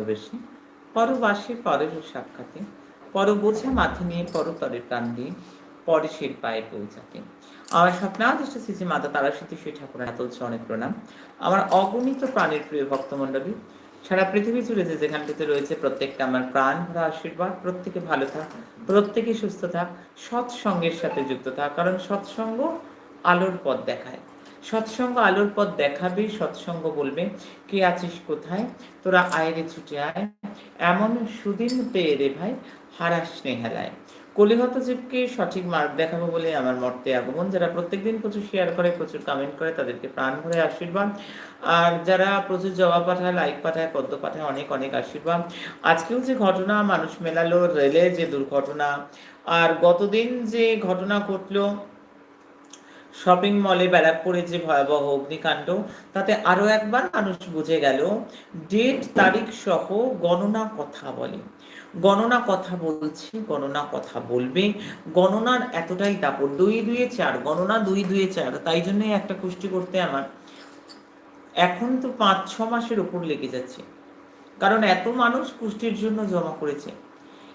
ভালোবেসে পরবাসে পরের সাক্ষাতে। পর বোঝা মাথে নিয়ে পরতরে প্রাণ দিয়ে, পরে শির পায়ে পৌঁছাতে আমার স্বপ্নাদিষ্ট শ্রী মাতা তারা তারাশীতি শ্রী ঠাকুর এত অনেক প্রণাম। আমার অগণিত প্রাণের প্রিয় ভক্তমণ্ডলী, সারা পৃথিবী জুড়ে যে যেখানটিতে রয়েছে প্রত্যেকটা আমার প্রাণ ভরা আশীর্বাদ, প্রত্যেকে ভালো থাক, প্রত্যেকে সুস্থ থাক, সৎসঙ্গের সাথে যুক্ত থাক, কারণ সৎসঙ্গ আলোর পথ দেখায়। সৎসঙ্গ আলোর পথ দেখাবে, সৎসঙ্গ বলবে, কে আছিস কোথায়? তোরা আয়রে ছুটে আয়। এমন সুদিন পেয়ে রে ভাই, হারাস স্নেহালায়। কলিহত জীবকে সঠিক মার্গ দেখাবো বলে আমার মর্তে আগমন। যারা প্রত্যেকদিন প্রচুর শেয়ার করে, প্রচুর কমেন্ট করে, তাদেরকে প্রাণ ভরে আশীর্বাদ। আর যারা প্রচুর জবাব পাঠায় লাইক পাঠায়, পদ্ম পাঠায়, অনেক অনেক আশীর্বাদ। আজকেও যে ঘটনা, মানুষ মেলালো, রেলে যে দুর্ঘটনা। আর গতদিন যে ঘটনা ঘটলো শপিং মলে ব্যারাকপুরে যে ভয়াবহ অগ্নিকাণ্ড, তাতে আরও একবার মানুষ বুঝে গেল ডেট তারিখ সহ গণনা কথা বলে। গণনা কথা বলছে, গণনা কথা বলবে। গণনার এতটাই দাপট, দুই দুয়ে চার, গণনা দুই দুয়ে চার, তাই জন্য একটা কুষ্টি করতে আমার। এখন তো পাঁচ, ছ মাসের উপর লেগে যাচ্ছে। কারণ এত মানুষ কুষ্টির জন্য জমা করেছে।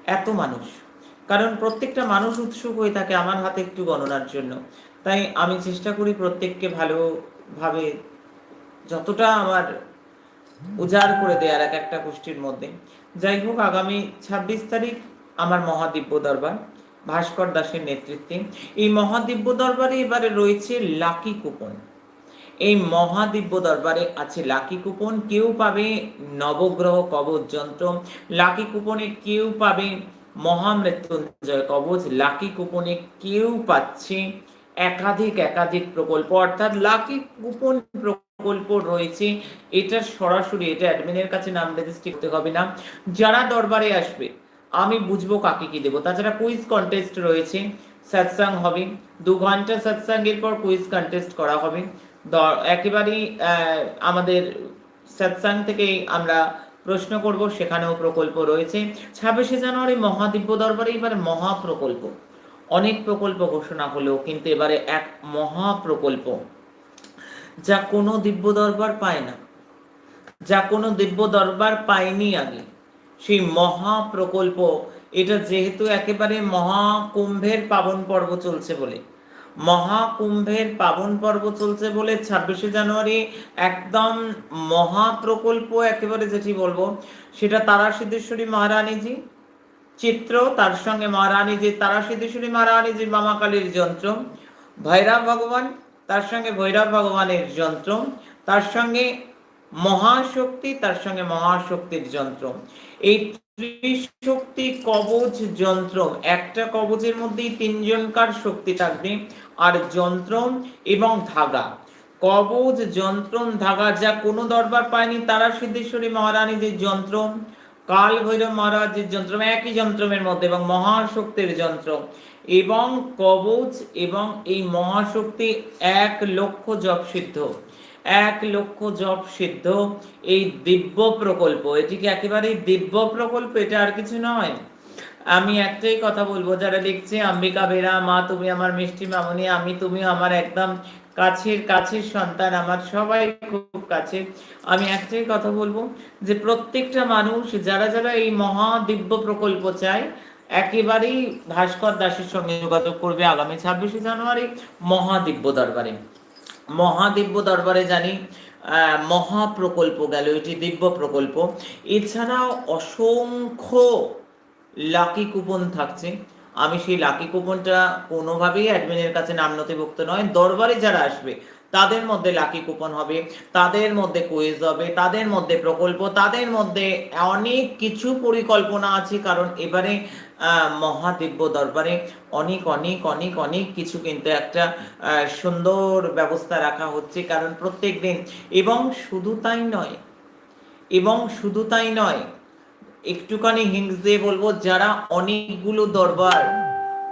এত মানুষ। কারণ প্রত্যেকটা মানুষ উৎসুক হয়ে থাকে আমার হাতে একটু গণনার জন্য। তাই আমি চেষ্টা করি প্রত্যেককে ভালোভাবে যতটা আমার উজাড় করে দেওয়ার এক একটা গোষ্ঠীর মধ্যে। যাই হোক, আগামী ছাব্বিশ তারিখ আমার মহাদিব্য দরবার, ভাস্কর দাসের নেতৃত্বে। এই মহাদিব্য দরবারে এবারে রয়েছে লাকি কুপন। এই মহাদিব্য দরবারে আছে লাকি কুপন। কেউ পাবে নবগ্রহ কবচ যন্ত্র। লাকি কুপনে কেউ পাবে মহামৃত্যুঞ্জয় কবচ, লাকি কুপনে কেউ পাচ্ছে? একাধিক একাধিক প্রকল্প, অর্থাৎ লাকি কুপন প্রকল্প রয়েছে। এটা সরাসরি, এটা অ্যাডমিনের কাছে নাম রেজিস্ট্রি করতে হবে না। যারা দরবারে আসবে, আমি বুঝব কাকে কি দেবো। তাছাড়া কুইজ কন্টেস্ট রয়েছে সৎসাং হবে। দু ঘণ্টা সৎসাঙ্গের পর কুইজ কন্টেস্ট করা হবে। একেবারেই আমাদের সৎসাং থেকে আমরা প্রশ্ন করব, সেখানেও প্রকল্প রয়েছে। ছাব্বিশে জানুয়ারি মহাদিব্য দরবারে এবার মহা প্রকল্প অনেক প্রকল্প ঘোষণা হলেও কিন্তু এবারে এক মহা প্রকল্প যা কোনো দিব্য দরবার পায় না। যা কোনো দিব্য দরবার পায়নি আগে। সেই মহা প্রকল্প এটা যেহেতু একেবারে মহাকুম্ভের পাবন পর্ব চলছে বলে। মহাকুম্ভের পাবন পর্ব চলছে বলে ছাব্বিশে জানুয়ারি একদম মহা প্রকল্প একেবারে যেটি বলব, সেটা তারা সিদ্ধেশ্বরী মহারানীজি, চিত্র, তার সঙ্গে মহারানীজি তারা সিদ্ধেশ্বরী মহারানীজি মামাকালীর যন্ত্র, ভৈরব ভগবান, তার সঙ্গে ভৈরব ভগবানের যন্ত্র, তার সঙ্গে মহাশক্তি, তার সঙ্গে মহাশক্তির যন্ত্র। এই ত্রিশক্তি কবচ যন্ত্র। একটা কবচের মধ্যেই তিনজনকার শক্তি থাকবে। আর যন্ত্র এবং ধাগা। কবচ যন্ত্র, ধাগা যা কোনো দরবার পায়নি, তারা সিদ্ধেশ্বরী মহারানী যে যন্ত্র কাল ভৈরব মহারাজের যন্ত্র একই যন্ত্রের মধ্যে, এবং মহাশক্তির যন্ত্র। এবং কবচ এবং এই মহাশক্তি এক লক্ষ জপ সিদ্ধ। এক লক্ষ জপ সিদ্ধ, এই দিব্য প্রকল্প। এটি কি একেবারেই দিব্য প্রকল্প, এটা আর কিছু নয়। আমি একটাই কথা বলব, যারা লিখছে অম্বিকা বেরা, মা, তুমি আমার মিষ্টি মামনি, আমি, তুমি আমার একদম কাছের কাছের সন্তান, আমার সবাই খুব কাছে আমি একটাই কথা বলব যে প্রত্যেকটা মানুষ, যারা যারা এই মহা দিব্য প্রকল্প চায়, একেবারেই ভাস্কর দাসের সঙ্গে যোগাযোগ করবে আগামী ছাব্বিশে জানুয়ারি মহাদিব্য দরবারে। মহাদিব্য দরবারে জানি মহা প্রকল্প গেল, এটি দিব্য প্রকল্প। এছাড়াও অসংখ্য লাকি কুপন থাকছে। আমি সেই লাকি কুপনটা কোনোভাবেই অ্যাডমিনের কাছে নাম নথিভুক্ত নয়, দরবারে যারা আসবে তাদের মধ্যে লাকি কুপন হবে, তাদের মধ্যে কুইজ হবে, তাদের মধ্যে প্রকল্প, তাদের মধ্যে অনেক কিছু পরিকল্পনা আছে। কারণ এবারে মহাদিব্য দরবারে অনেক অনেক অনেক অনেক কিছু কিন্তু একটা সুন্দর ব্যবস্থা রাখা হচ্ছে। কারণ প্রত্যেক দিন, এবং শুধু তাই নয়, এবং শুধু তাই নয়, একটুখানি হিংস দিয়ে বলব, যারা অনেকগুলো দরবার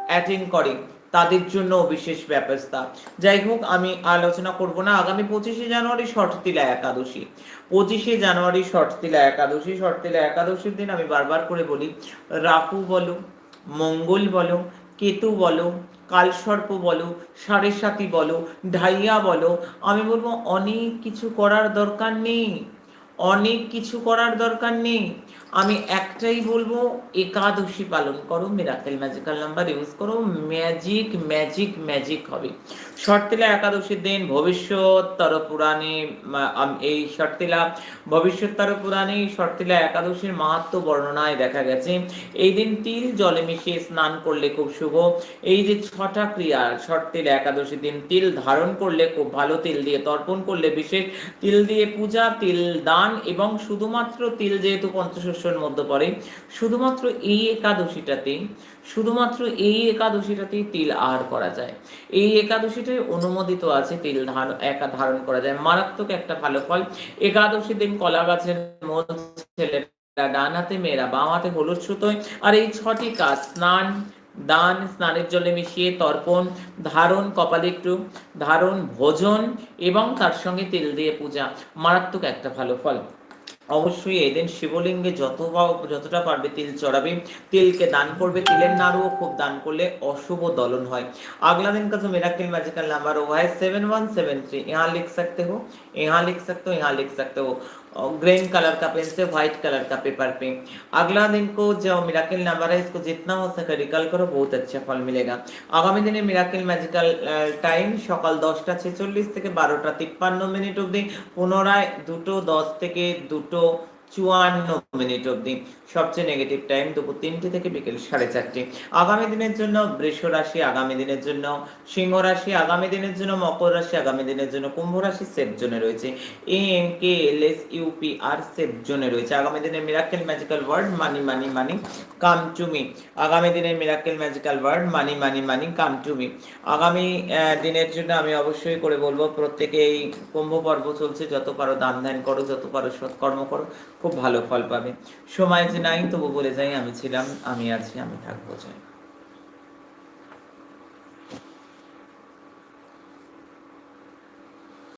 অ্যাটেন্ড করে তাদের জন্য বিশেষ ব্যবস্থা। যাই হোক, আমি আলোচনা করব না। আগামী পঁচিশে জানুয়ারি শর্টতিলা একাদশী। পঁচিশে জানুয়ারি শর্টতিলা একাদশী। শর্টতিলা একাদশীর দিন আমি বারবার করে বলি, রাহু বলো, মঙ্গল বলো, কেতু বলো, কালসর্প বলো সাড়ে সাতি বলো, ঢাইয়া বলো, আমি বলব অনেক কিছু করার দরকার নেই। অনেক কিছু করার দরকার নেই। আমি একটাই বলব, একাদশী পালন করো মিরাকেল ম্যাজিক্যাল নাম্বার ইউজ করো ম্যাজিক ম্যাজিক ম্যাজিক হবে। শর্তিলা একাদশীর দিন ভবিষ্যৎতর পুরাণে এই শর্তিলা ভবিষ্যৎতর পুরাণে শর্তিলা একাদশীর মাহাত্ম বর্ণনায় দেখা গেছে। এই দিন তিল জলে মিশিয়ে স্নান করলে খুব শুভ। এই যে ছটা ক্রিয়া, শর্তিলা একাদশীর দিন তিল ধারণ করলে খুব ভালো, তিল দিয়ে তর্পণ করলে বিশেষ। তিল দিয়ে পূজা, তিল দান এবং শুধুমাত্র তিল যেহেতু পঞ্চশস্যের মধ্যে পড়ে, শুধুমাত্র এই একাদশীটাতে শুধুমাত্র এই একাদশীটাতেই তিল আহার করা যায়। এই একাদশীটাই অনুমোদিত আছে তিল ধারণ একা ধারণ করা যায়। মারাত্মক একটা ভালো ফল। একাদশী দিন কলা গাছের ছেলেরা ডান হাতে মেয়েরা বাম হাতে হলুদ সুতোয়, আর এই ছটি কাজ, স্নান, দান, স্নানের জলে মিশিয়ে তর্পণ, ধারণ, কপালে একটু ধারণ, ভোজন, এবং তার সঙ্গে তেল দিয়ে পূজা। মারাত্মক একটা ভালো ফল। অবশ্যই এদিন শিবলিঙ্গে যত বা- যতটা পারবে তিল চড়াবে তিলকে দান করবে তিলের নাড়ুও খুব দান করলে অশুভ দলন হয় अगला दिन का जो मेराकिल मैजिकल नंबर हुआ है सेवन वन सेवन थ्री यहाँ लिख सकते हो यहाँ लिख सकते हो यहाँ लिख सकते हो ग्रीन कलर का पेन से व्हाइट कलर का पेपर पे अगला दिन को जो मिराकिल नंबर है इसको जितना हो सके रिकल करो बहुत अच्छा फल मिलेगा আগামী দিনে মিরাকেল ম্যাজিক্যাল টাইম সকাল দশটা ছেচল্লিশ থেকে বারোটা তিপ্পান্ন মিনিট অবধি পুনরায় দুটো দশ থেকে দুটো চুয়ান্ন মিনিট অবধি। সবচেয়ে নেগেটিভ টাইম দুপুর তিনটে থেকে বিকেল সাড়ে চারটে। আগামী দিনের জন্য বৃষ রাশি আগামী দিনের জন্য, সিংহ রাশি আগামী দিনের জন্য, মকর রাশি আগামী দিনের জন্য, কুম্ভ রাশি সেফ জোনে রয়েছে। A M K L S UP R safe জোনে রয়েছে। আগামী দিনের miracle magical word money money money come to me আগামী দিনের miracle magical word money money money come to me আগামী দিনের জন্য আমি অবশ্যই করে বলব প্রত্যেকে এই কুম্ভ পর্ব চলছে। যত পারো দান ধ্যান করো, যত পারো সৎকর্ম করো খুব ভালো ফল পাবে। সময় যে নাই, তবু বলে যাই, আমি ছিলাম, আমি আছি, আমি থাকব চাই